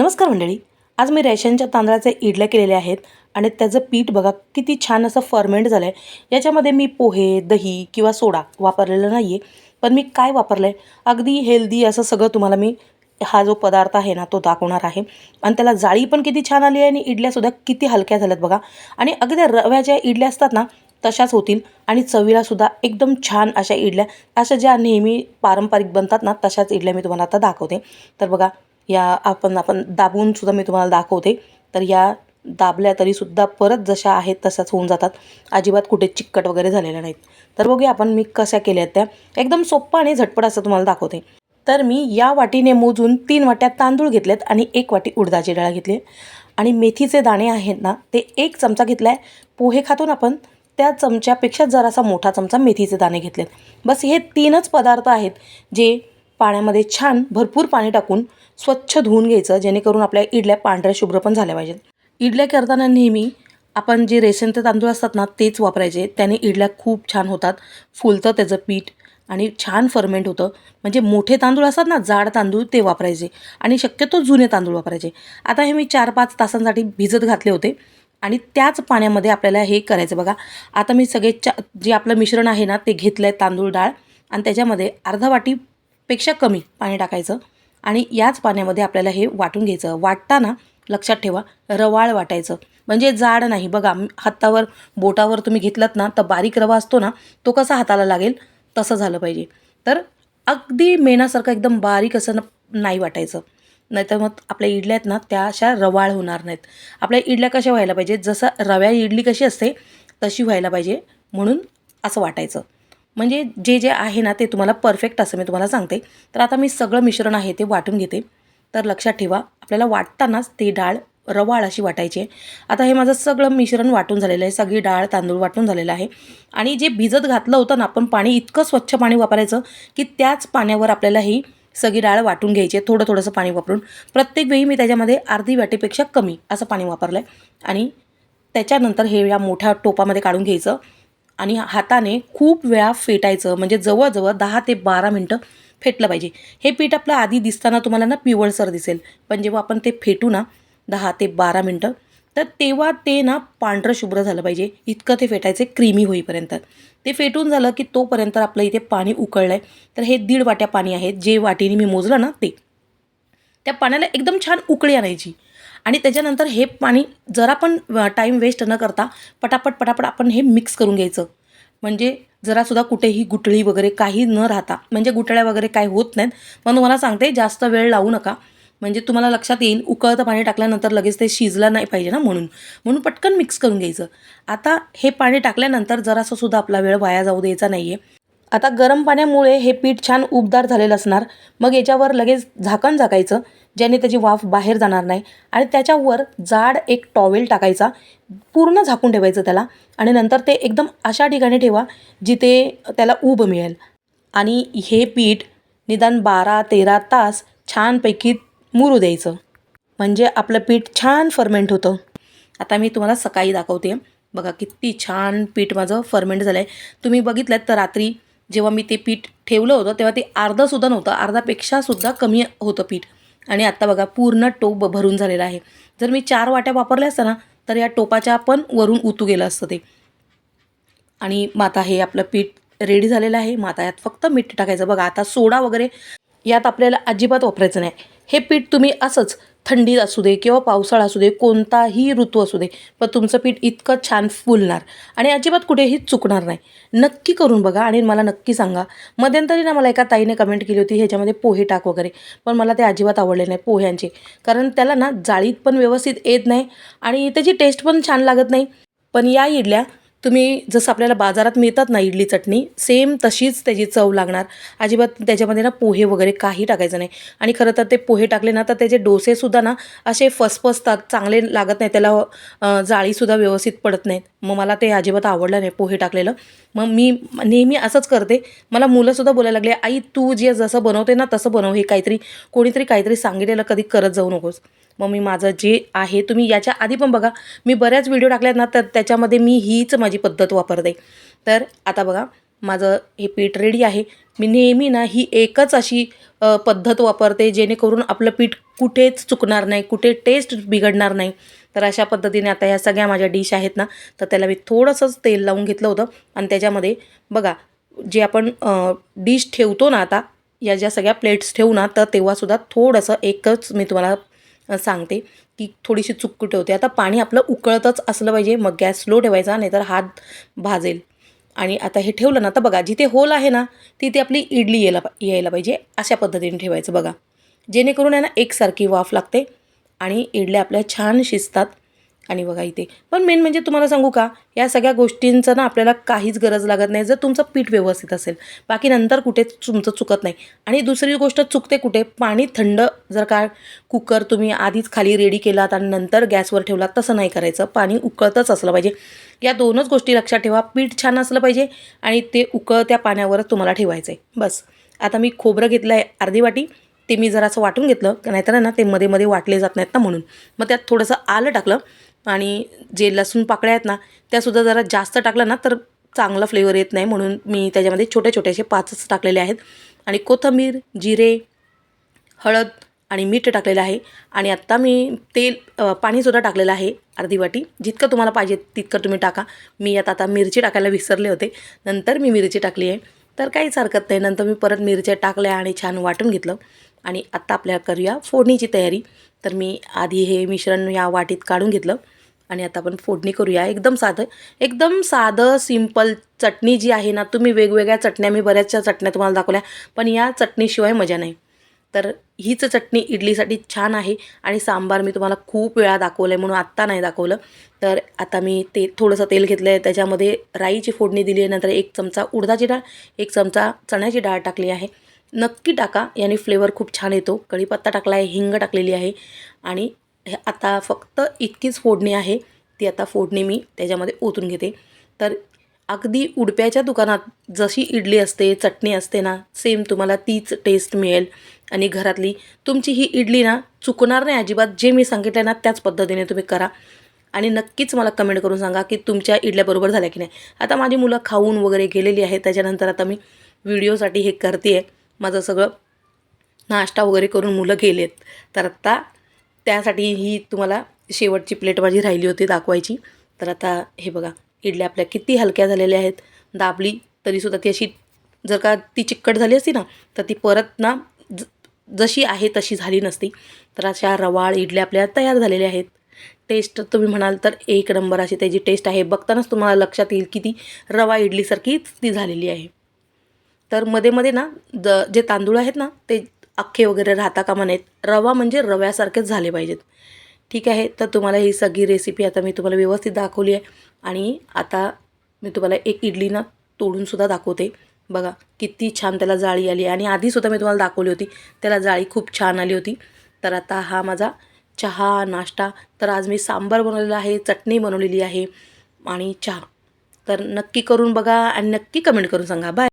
नमस्कार मंडळी. आज मी रेशनच्या तांदळाचे इडल्या केलेल्या आहेत आणि त्याचं पीठ बघा किती छान असं फर्मेंट झालं आहे याच्यामध्ये मी पोहे दही किंवा सोडा वापरलेलं नाही आहे पण मी काय वापरलं आहे अगदी हेल्दी असं सगळं तुम्हाला मी हा जो पदार्थ आहे ना तो दाखवणार आहे. आणि त्याला जाळी पण किती छान आली आहे आणि इडल्यासुद्धा किती हलक्या झाल्यात बघा. आणि अगदी रव्याच्या इडल्या असतात ना तशाच होतील आणि चवीलासुद्धा एकदम छान अशा इडल्या अशा ज्या नेहमी पारंपरिक बनतात ना तशाच इडल्या मी तुम्हाला आता दाखवते. तर बघा या आपण आपण दाबून सुद्धा मी तुम्हाला दाखवते. तर या दाबल्या तरीसुद्धा परत जशा आहेत तशाच होऊन जातात. अजिबात कुठे चिकट वगैरे झालेल्या नाहीत. तर बघूया आपण मी कशा केल्या आहेत त्या. एकदम सोप्पा आणि झटपट असं तुम्हाला दाखवते. तर मी या वाटीने मोजून तीन वाट्या तांदूळ घेतलेत आणि एक वाटी उडदाची डाळ घेतली. आणि मेथीचे दाणे आहेत ना ते एक चमचा घेतला आहे पोहे खातो ना आपण त्या चमच्यापेक्षा जरासा मोठा चमचा मेथीचे दाणे घेतलेत. बस हे तीनच पदार्थ आहेत जे पाण्यामध्ये छान भरपूर पाणी टाकून स्वच्छ धुवून घ्यायचं जेणेकरून आपल्या इडल्या पांढऱ्या शुभ्र पण झाल्या पाहिजेत. इडल्या करताना नेहमी आपण जे रेशनचे तांदूळ असतात ना तेच वापरायचे. त्याने इडल्या खूप छान होतात. फुलतं त्याचं पीठ आणि छान फर्मेंट होतं. म्हणजे मोठे तांदूळ असतात ना जाड तांदूळ ते वापरायचे. आणि शक्यतो जुने तांदूळ वापरायचे. आता हे मी चार पाच तासांसाठी भिजत घातले होते. आणि त्याच पाण्यामध्ये आपल्याला हे करायचं बघा. आता मी सगळे चा जे आपलं मिश्रण आहे ना ते घेतलं आहे तांदूळ डाळ. आणि त्याच्यामध्ये अर्धा वाटी पेक्षा कमी पाणी टाकायचं आणि याच पाण्यामध्ये आपल्याला हे वाटून घ्यायचं. वाटताना लक्षात ठेवा रवाळ वाटायचं. म्हणजे जाड नाही. बघा हातावर बोटावर तुम्ही घेतलात ना तर बारीक रवा असतो ना तो कसा हाताला लागेल? तसं झालं पाहिजे. तर अगदी मेणासारखं एकदम बारीक असं नाही वाटायचं. नाहीतर मग आपल्या इडल्या आहेत ना त्या अशा रवाळ होणार नाहीत. आपल्या इडल्या कशा व्हायला पाहिजे जसं रव्या इडली कशी असते तशी व्हायला पाहिजे. म्हणून असं वाटायचं. म्हणजे जे जे आहे ना ते तुम्हाला परफेक्ट असं मी तुम्हाला सांगते. तर आता मी सगळं मिश्रण आहे ते वाटून घेते. तर लक्षात ठेवा आपल्याला वाटतानाच ती डाळ रवाळ अशी वाटायची आहे. आता हे माझं सगळं मिश्रण वाटून झालेलं आहे सगळी डाळ तांदूळ वाटून झालेलं आहे. आणि जे भिजत घातलं होतं ना आपण पाणी इतकं स्वच्छ पाणी वापरायचं की त्याच पाण्यावर आपल्याला ही सगळी डाळ वाटून घ्यायची आहे थोडं थोडंसं पाणी वापरून. प्रत्येक वेळी मी त्याच्यामध्ये अर्धी वाटीपेक्षा कमी असं पाणी वापरलं आहे आणि त्याच्यानंतर हे या मोठ्या टोपामध्ये काढून घ्यायचं. आणि हाताने खूप वेळा फेटायचं म्हणजे जवळजवळ दहा ते बारा मिनटं फेटलं पाहिजे. हे पीठ आपलं आधी दिसताना तुम्हाला ना पिवळसर दिसेल. पण जेव्हा आपण ते फेटू ना दहा ते बारा मिनटं तर तेव्हा ते ना पांढरं शुभ्र झालं पाहिजे. इतकं ते फेटायचे क्रीमी होईपर्यंत. ते फेटून झालं की तोपर्यंत आपलं इथे पाणी उकळलं आहे तर हे दीड वाट्या पाणी आहे. जे वाटीने मी मोजलं ना ते. त्या पाण्याला एकदम छान उकळी आणायची. आणि त्याच्यानंतर हे पाणी जरा पण टाईम वेस्ट न करता पटापट पटापट आपण हे मिक्स करून घ्यायचं. म्हणजे जरासुद्धा कुठेही गुटळी वगैरे काही न राहता म्हणजे गुटळ्या वगैरे काही होत नाहीत. पण तुम्हाला सांगते जास्त वेळ लावू नका. म्हणजे तुम्हाला लक्षात येईल उकळतं पाणी टाकल्यानंतर लगेच ते शिजलं नाही पाहिजे ना म्हणून. म्हणून पटकन मिक्स करून घ्यायचं. आता हे पाणी टाकल्यानंतर जरासंसुद्धा आपला वेळ वाया जाऊ द्यायचा नाही आहे आता गरम पाण्यामुळे हे पीठ छान उबदार झालेलं असणार. मग याच्यावर लगेच झाकण झाकायचं. ज्याने त्याची वाफ बाहेर जाणार नाही. आणि त्याच्यावर जाड एक टॉवेल टाकायचा. पूर्ण झाकून ठेवायचं त्याला. आणि नंतर ते एकदम अशा ठिकाणी ठेवा जिथे त्याला ऊब मिळेल. आणि हे पीठ निदान बारा तेरा तास छानपैकी मुरू द्यायचं. म्हणजे आपलं पीठ छान फर्मेंट होतं. आता मी तुम्हाला सकाळी दाखवते. बघा किती छान पीठ माझं फर्मेंट झालं आहे तुम्ही बघितलं तर रात्री जेव्हा मी ते पीठ ठेवलं होतं तेव्हा ते अर्धंसुद्धा नव्हतं. अर्धापेक्षासुद्धा कमी होतं पीठ. आणि आत्ता बघा पूर्ण टोप भरून झालेला आहे. जर मी चार वाट्या वापरल्या असता ना तर या टोपाच्या पण वरून उतू गेलं असतं ते. आणि माता हे आपलं पीठ रेडी झालेलं आहे. माता यात फक्त मीठ टाकायचं. बघा आता सोडा वगैरे यात आपल्याला अजिबात वापरायचं नाही. हे पीठ तुम्ही असंच थंडी असू दे किंवा पावसाळा असू दे कोणताही ऋतू असू दे पण तुमचं पीठ इतकं छान फुलणार आणि अजिबात कुठेही चुकणार नाही. नक्की करून बघा आणि मला नक्की सांगा. मध्यंतरी ना मला एका ताईने कमेंट केली होती ह्याच्यामध्ये पोहे टाक वगैरे. पण मला ते अजिबात आवडले नाही पोह्यांचे. कारण त्याला ना जाळीत पण व्यवस्थित येत नाही आणि त्याची टेस्ट पण छान लागत नाही. पण या इडल्या तुम्ही जसं आपल्याला बाजारात मिळतात ना इडली चटणी सेम तशीच त्याची चव लागणार. अजिबात त्याच्यामध्ये ना पोहे वगैरे काही टाकायचं नाही. आणि खरं तर ते पोहे टाकले ना तर त्याचे डोसेसुद्धा ना असे फसफसतात चांगले लागत नाही त्याला जाळीसुद्धा व्यवस्थित पडत नाहीत. मग मला ते अजिबात आवडलं नाही पोहे टाकलेलं. मग मी नेहमी असंच करते. मला मुलंसुद्धा बोलायला लागले आई तू जे जसं बनवते ना तसं बनव हे काहीतरी कोणीतरी काहीतरी सांगितलेलं कधी करत जाऊ नकोस. मग मी माझं जे आहे तुम्ही याच्या आधी पण बघा मी बऱ्याच व्हिडिओ टाकल्यात ना तर त्याच्यामध्ये मी हीच माझी पद्धत वापरते. तर आता बघा माझं हे पीठ रेडी आहे. मी नेहमी ना ही एकच अशी पद्धत वापरते जेणेकरून आपलं पीठ कुठेच चुकणार नाही कुठे टेस्ट बिघडणार नाही. तर अशा पद्धतीने आता ह्या सगळ्या माझ्या डिश आहेत ना तर त्याला मी थोडंसंच तेल लावून घेतलं होतं. आणि त्याच्यामध्ये बघा जे आपण डिश ठेवतो ना आता या ज्या सगळ्या प्लेट्स ठेवू ना तर तेव्हासुद्धा थोडंसं एकच मी तुम्हाला सांगते की थोडीशी चुक्की ठेवते आता पाणी आपलं उकळतच असलं पाहिजे मग गॅस स्लो ठेवायचा नाहीतर हात भाजेल. आणि आता हे ठेवलं ना तर बघा जिथे होल आहे ना तिथे आपली इडली यायला पा- यायला पाहिजे. अशा पद्धतीने ठेवायचं बघा. जेणेकरून आहे ना एकसारखी वाफ लागते आणि इडल्या आपल्या छान शिजतात. आणि बघा इथे. पण मेन म्हणजे तुम्हाला सांगू का या सगळ्या गोष्टींचं ना आपल्याला काहीच गरज लागत नाही. जर तुमचं पीठ व्यवस्थित असेल बाकी नंतर कुठेच तुमचं चुकत नाही. आणि दुसरी गोष्ट चुकते कुठे? पाणी थंड जर का कुकर तुम्ही आधीच खाली रेडी केलात आणि नंतर गॅसवर ठेवलात तसं नाही करायचं. पाणी उकळतच असलं पाहिजे. या दोनच गोष्टी लक्षात ठेवा. पीठ छान असलं पाहिजे आणि ते उकळत्या पाण्यावरच तुम्हाला ठेवायचं आहे बस. आता मी खोबरं घेतलं आहे अर्धी वाटी. ते मी जरासं वाटून घेतलं. नाहीतर आहे ना ते मध्ये मध्ये वाटले जात नाहीत ना म्हणून. मग त्यात थोडंसं आलं टाकलं. आणि जे लसूण पाकळ्या आहेत ना त्यासुद्धा जरा जास्त टाकलं ना तर चांगला फ्लेवर येत नाही. म्हणून मी त्याच्यामध्ये छोटे छोटे असे पाचच टाकलेले आहेत. आणि कोथिंबीर जिरे हळद आणि मीठ टाकलेलं आहे. आणि आत्ता मी तेल पाणीसुद्धा टाकलेलं आहे अर्धी वाटी. जितकं तुम्हाला पाहिजे तितकं तुम्ही टाका. मी आता आता मिरची टाकायला विसरले होते. नंतर मी मिरची टाकली आहे. तर काहीच हरकत नाही. नंतर मी परत मिरच्या टाकल्या आणि छान वाटून घेतलं. आणि आत्ता आपल्याला करूया फोडणीची तयारी. तर मी आधी हे मिश्रण या वाटीत काढून घेतलं आणि आता आपण फोडणी करूया. एकदम साधं एकदम साधं सिंपल चटणी जी आहे ना तुम्ही वेगवेगळ्या चटण्या मी बऱ्याचशा चटण्या तुम्हाला दाखवल्या पण या चटणीशिवाय मजा नाही. तर हीच चटणी इडलीसाठी छान आहे आणि सांबार मी तुम्हाला खूप वेळा दाखवलं आहे म्हणून आत्ता नाही दाखवलं. तर आता मी ते थोडंसं तेल घेतलं आहे त्याच्यामध्ये राईची फोडणी दिली आहे नंतर एक चमचा उडदाची डाळ एक चमचा चण्याची डाळ टाकली आहे. नक्की टाका. याने फ्लेवर खूप छान येतो. कढीपत्ता टाकला आहे हिंग टाकलेली आहे. आणि हे आता फक्त इतकीच फोडणी आहे. ती आता फोडणी मी त्याच्यामध्ये ओतून घेते. तर अगदी उडप्याच्या दुकानात जशी इडली असते चटणी असते ना सेम तुम्हाला तीच टेस्ट मिळेल. आणि घरातली तुमची ही इडली ना चुकणार नाही अजिबात. जे मी सांगितलं ना त्याच पद्धतीने तुम्ही करा. आणि नक्कीच मला कमेंट करून सांगा की तुमच्या इडल्या बरोबर झाल्या की नाही. आता माझी मुलं खाऊन वगैरे गेलेली आहे त्याच्यानंतर आता मी व्हिडिओसाठी हे करते आहे माझं सगळं नाश्ता वगैरे करून मुलं गेलेत. तर आत्ता त्यासाठी ही तुम्हाला शेवटची प्लेट माझी राहिली होती दाखवायची. तर आता हे बघा इडल्या आपल्या किती हलक्या झालेल्या आहेत. दाबली तरीसुद्धा ती अशी जर का ती चिकट झाली असती ना तर ती परत ना ज जशी आहे तशी झाली नसती. तर अशा रवाळ इडल्या आपल्या तयार झालेल्या आहेत. टेस्ट तुम्ही म्हणाल तर एक नंबर अशी त्याची टेस्ट आहे. बघतानाच तुम्हाला लक्षात येईल की ती रवा इडलीसारखीच ती झालेली आहे. तर मध्ये मध्ये ना ज जे तांदूळ आहेत ना ते अख्खे वगैरे राहता कामा नाहीत रवा म्हणजे रव्यासारखेच झाले पाहिजेत. ठीक आहे तर तुम्हाला ही सगळी रेसिपी आता मी तुम्हाला व्यवस्थित दाखवली आहे. आणि आता मी तुम्हाला एक इडली ना तोडूनसुद्धा दाखवते. बघा किती छान त्याला जाळी आली आणि आधीसुद्धा मी तुम्हाला दाखवली होती त्याला जाळी खूप छान आली होती. तर आता हा माझा चहा नाश्ता. तर आज मी सांबार बनवलेला आहे चटणी बनवलेली आहे आणि चहा. तर नक्की करून बघा आणि नक्की कमेंट करून सांगा. बाय